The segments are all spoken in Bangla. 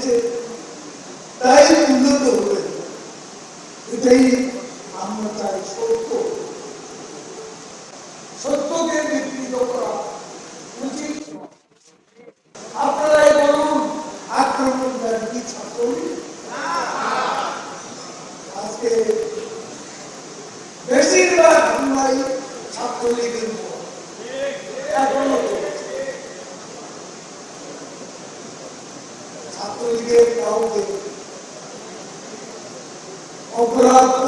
হয়েছে তাই উন্নত হবে। এটাই আমরা চাই সত্য। সত্যকে বিকৃত করা আজকে বেশিরভাগ ছাত্রলীগের উপর এখনও চলছে। ছাত্রলীগের কাউকে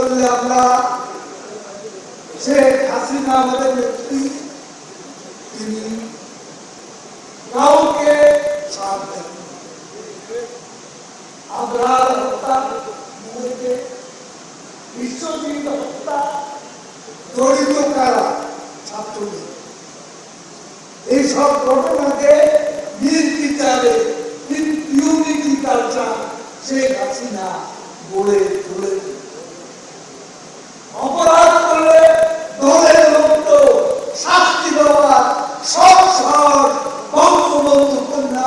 করলে আমরা শেখ হাসিনা আমাদের নেত্রী তিনি কাউকে ছাড় কালচার শেখ হাসিনা গড়ে তুলে অপরাধ করলে দলের লোক শাস্তি দেওয়ার সব সহজ বঙ্গবন্ধু কন্যা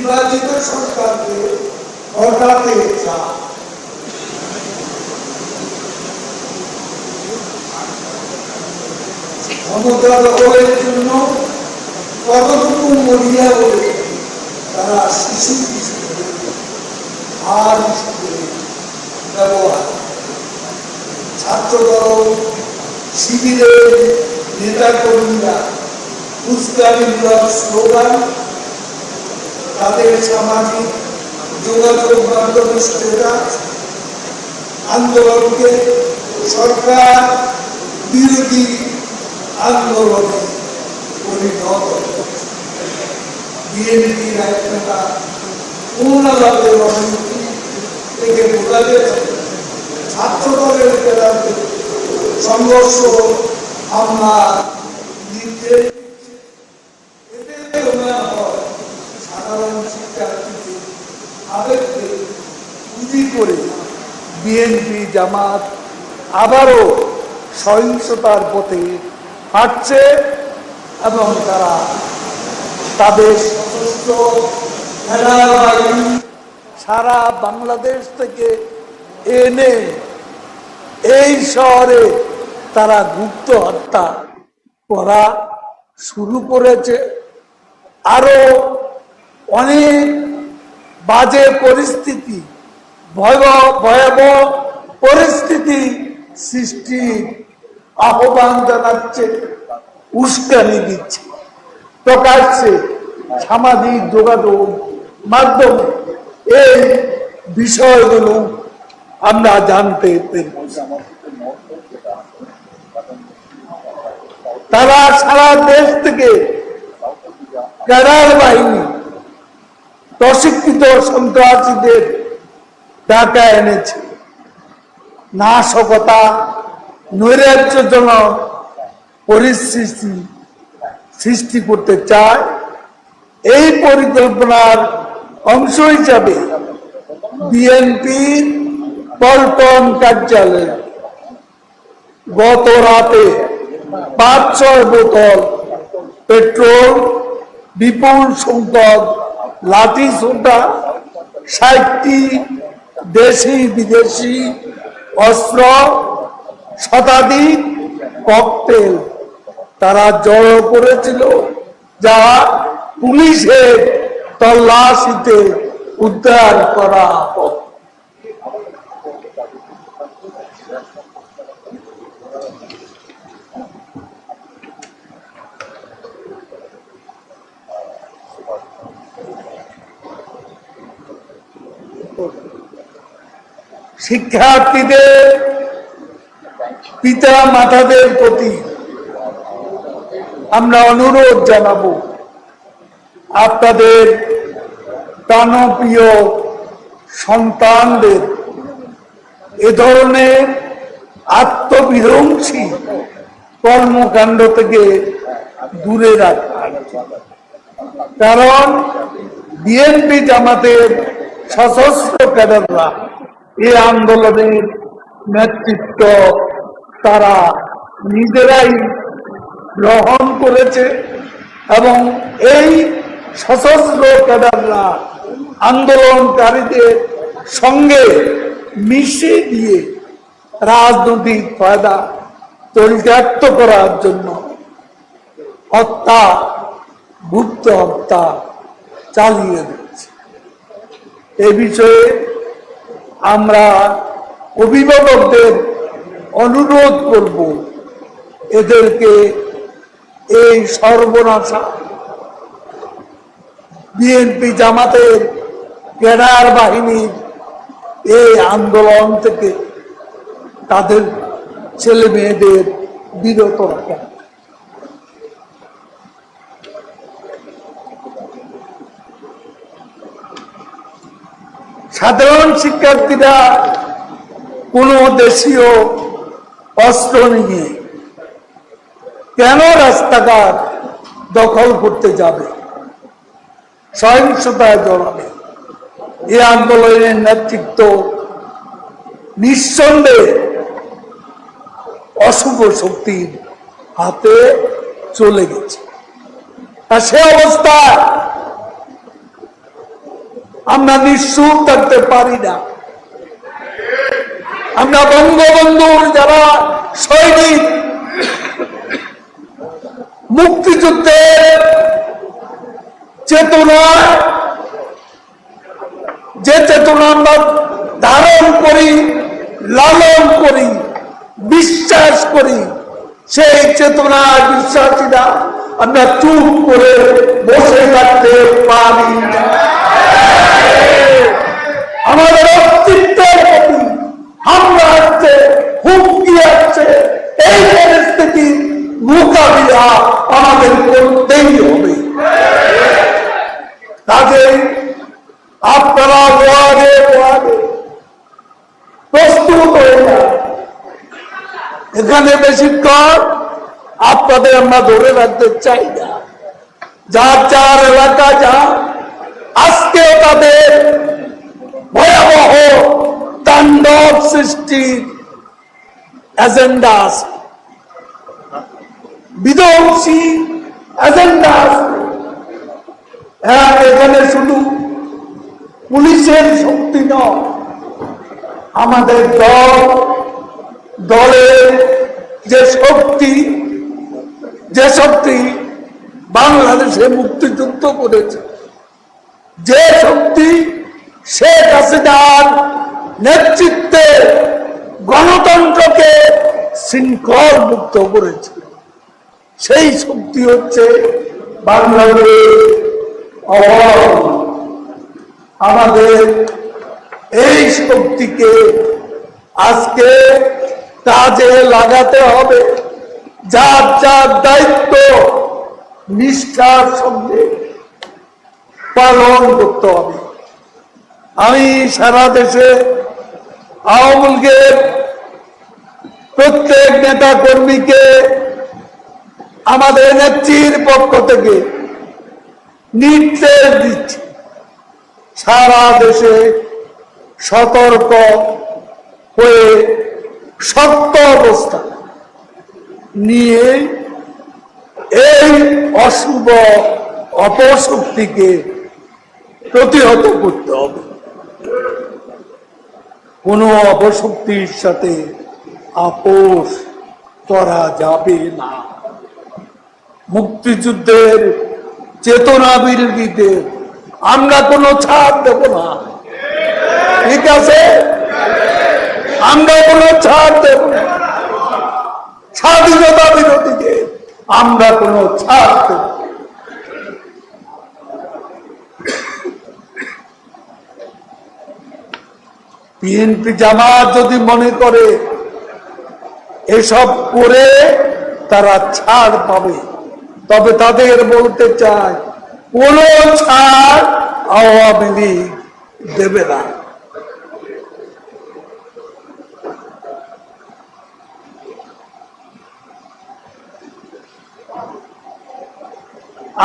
নির্বাচিত সরকারকে হটাতে চায় ক্ষমতা দখলের জন্য কতটুকু মরিয়া বলে তারা শিশু আর ব্যবহার ছাত্র দল শিবিরের নেতা কর্মীরা উস্কানিমূলক স্লোগান তাদের সামাজিক যোগাযোগ মাধ্যমে আন্দোলনকে সরকার বিরোধী আন্দোলনে পরিণত বিএনপির একটা পূর্ণভাবে রণনীতি থেকে বোঝা গেছে ছাত্র দলের কেরাতে সংঘর্ষ, হামলা নির্দেশ। এতে মনে হয় সাধারণ শিক্ষার্থীদের আবেগকে পুঁজি করে বিএনপি জামাত আবারও সহিংসতার পথে হাঁটছে এবং তারা তাদের সশস্ত্র সারা বাংলাদেশ থেকে এনে এই শহরে তারা গুপ্ত হত্যা করা শুরু করেছে। আরও অনেক বাজে পরিস্থিতি ভয়াবহ পরিস্থিতি সৃষ্টি। আহ্বান জানাচ্ছে, উস্কানি দিচ্ছে, প্রকাশ্যে সামাজিক যোগাযোগ মাধ্যমে। এই বিষয়গুলো আমরা জানতে তারা সারা দেশ থেকে ক্যাডার বাহিনী প্রশিক্ষিত সন্ত্রাসীদের ডাকা এনেছে। নাশকতা, নৈরাজ্যজনক পরিস্থিতি সৃষ্টি করতে চায়। এই পরিকল্পনার অংশ হিসাবে বিএনপি পল্টন কার্যালয়ে গত রাতে পাঁচ ছয় বোতল পেট্রোল, বিপুল সংখ্যক লাঠি সোটা ষাটটি দেশি বিদেশি অস্ত্র, শতাধিক ককটেল তারা জড়ো করেছিল যা পুলিশের তল্লাশিতে উদ্ধার করা হয়। শিক্ষার্থীদের, পিতা মাতাদের প্রতি আমরা অনুরোধ জানাব আপনাদের প্রাণপ্রিয় সন্তানদের, এ ধরনের আত্মবিধ্বংসী কর্মকাণ্ড থেকে দূরে রাখা। কারণ বিএনপি জামাতের সশস্ত্র ক্যাডাররা এই আন্দোলনের নেতৃত্ব তারা নিজেরাই গ্রহণ করেছে এবং এই সশস্ত্র ক্যাডাররা আন্দোলনকারীদের সঙ্গে মিশে দিয়ে রাজনৈতিক ফায়দা চরিতার্থ করার জন্য হত্যা গুপ্ত হত্যা চালিয়ে দিচ্ছে। এ বিষয়ে আমরা অভিভাবকদের অনুরোধ করব এদেরকে এই সর্বনাশা বিএনপি জামাতের ক্যাডার বাহিনীর এই আন্দোলন থেকে তাদের ছেলে মেয়েদের বিরত রাখা সাধারণ শিক্ষার্থীরা কোনো দেশীয় অস্ত্র নিয়ে কেন রাস্তাঘাট দখল করতে যাবে? সহিংসতায় জড়াবে। এই আন্দোলনের নেতৃত্ব নিঃসন্দেহে অশুভ শক্তির হাতে চলে গেছে। আর সে অবস্থায় আমরা নিঃসুর থাকতে পারি না। আমরা বঙ্গবন্ধুর যারা সৈনিক, মুক্তিযুদ্ধের চেতনা, যে চেতনা আমরা ধারণ করি, লালন করি, বিশ্বাস করি, সেই চেতনা বিশ্বাসীরা আমরা চুপ করে বসে থাকতে পারি না। আমাদের অস্তিত্বের হামলা আসছে, হুমকি আসছে। এই পরিস্থিতি মোকাবিলা আমাদের করতেই হবে। কাজেই আপনারা ওয়াদে ওয়াদে প্রস্তুত হয়ে এখানে বেশিক্ষণ আপনাদের আমরা ধরে রাখতে চাই না। যার যার এলাকা যা আজকে তাদের ভয়াবহ তাণ্ডব সৃষ্টির এজেন্ডা বিধ্বংসী এজেন্ডা হ্যাঁ এখানে শুধু পুলিশের শক্তি নয়, আমাদের দল, দলের যে শক্তি যে শক্তি বাংলাদেশে মুক্তিযুদ্ধ করেছে, যে শক্তি শেখ হাসিনার নেতৃত্বে গণতন্ত্রকে শৃঙ্খল মুক্ত করেছে। সেই শক্তি হচ্ছে বাংলাদেশ আমাদের এই শক্তিকে আজকে কাজে লাগাতে হবে। যার যার দায়িত্ব নিষ্ঠার সঙ্গে পালন করতে হবে। আমি সারা দেশে আওয়ামী লীগের প্রত্যেক নেতা কর্মীকে, আমাদের নেত্রীর পক্ষ থেকে নির্দেশ দিচ্ছি, সারা দেশে সতর্ক হয়ে সত্য অবস্থা নিয়ে এই অশুভ অপশক্তিকে প্রতিহত করতে হবে। কোনো অপশক্তির সাথে আপোষ করা যাবে না। মুক্তিযুদ্ধের চেতনা বিরোধীদের আমরা কোনো ছাড় দেব না। ঠিক আছে? আমরা কোনো ছাড় দেব না। স্বাধীনতা বিরোধীদের আমরা কোনো ছাড় দেব বিএনপি জামাত যদি মনে করে, এসব করে তারা ছাড় পাবে। তবে তাদের বলতে চায় কোন ছাড় আওয়ামী লীগ দেবে না।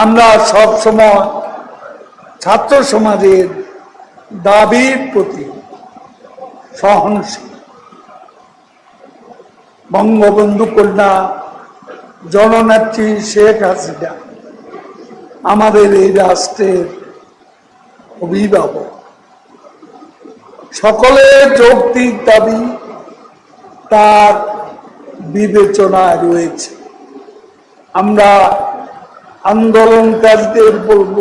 আমরা সব সময় ছাত্র সমাজের দাবির প্রতি সহনশীল। বঙ্গবন্ধু কন্যা, জননেত্রী শেখ হাসিনা, আমাদের এই রাষ্ট্রের অভিভাবক। সকলের যৌক্তিক দাবি তার বিবেচনায় রয়েছে। আমরা আন্দোলনকারীদের বলব,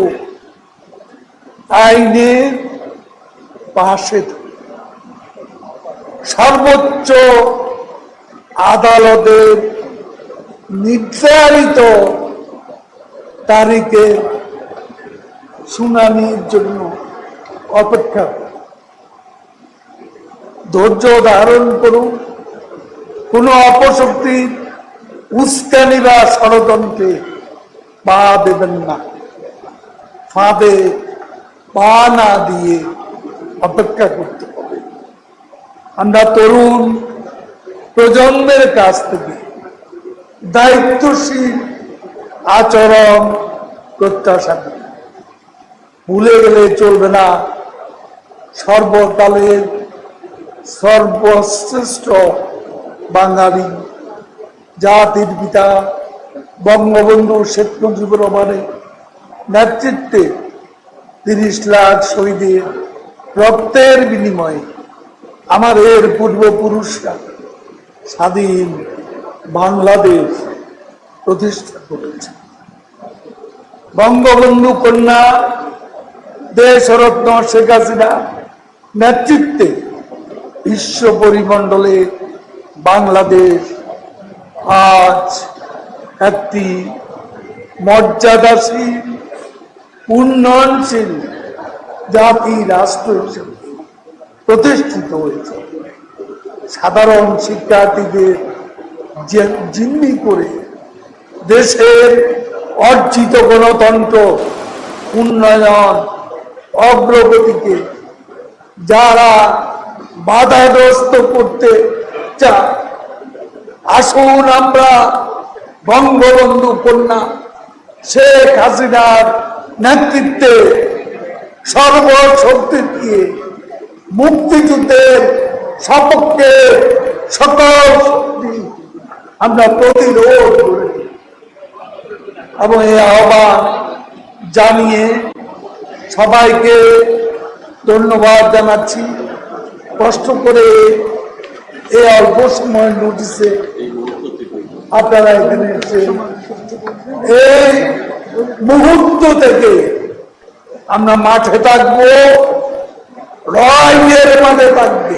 আইনের পাশে। সর্বোচ্চ আদালতের নির্ধারিত তারিখে শুনানির জন্য অপেক্ষা ধৈর্য ধারণ করুন। কোনো অপশক্তির উস্কানি বা ষড়যন্ত্রে, পা দেবেন না। ফাঁদে পা না দিয়ে অপেক্ষা করতে আমরা তরুণ প্রজন্মের কাছ থেকে দায়িত্বশীল আচরণ প্রত্যাশা ভুলে গেলে চলবে না। সর্বকালের সর্বশ্রেষ্ঠ বাঙালি জাতির পিতা বঙ্গবন্ধু শেখ মুজিবুর রহমানের নেতৃত্বে তিরিশ লাখ শহীদের রক্তের বিনিময়ে আমাদের পূর্বপুরুষরা স্বাধীন বাংলাদেশ প্রতিষ্ঠা করেছে। বঙ্গবন্ধু কন্যা দেশরত্ন শেখ হাসিনা নেতৃত্বে বিশ্ব পরিমণ্ডলে বাংলাদেশ আজ একটি মর্যাদাশীল, উন্নয়নশীল জাতি, রাষ্ট্র হিসেবে প্রতিষ্ঠিত হয়েছে। সাধারণ শিক্ষার্থীদের জিম্মি করে দেশের অর্জিত গণতন্ত্র, উন্নয়ন, অগ্রগতিকে যারা বাধাগ্রস্ত করতে চায়, আসুন আমরা বঙ্গবন্ধু কন্যা শেখ হাসিনার নেতৃত্বে সর্বশক্তি দিয়ে মুক্তিযুদ্ধের সপক্ষে সকল শক্তি আমরা প্রতিরোধ এবং এই আহ্বান জানিয়ে সবাইকে ধন্যবাদ জানাচ্ছি। কষ্ট করে এই অল্প সময় নোটিসে আপনারা এখানে এসে এই মুহূর্ত থেকে আমরা মাঠে থাকব। লড়াইয়ের মাঠে থাকবে।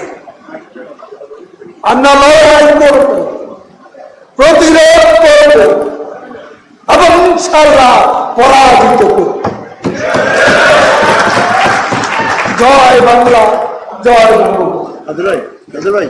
আমরা লড়াই করব। প্রতিরোধ করব। এবং ইনশাল্লাহ পরাজিত করব। জয় বাংলা, জয় ভাই ভাই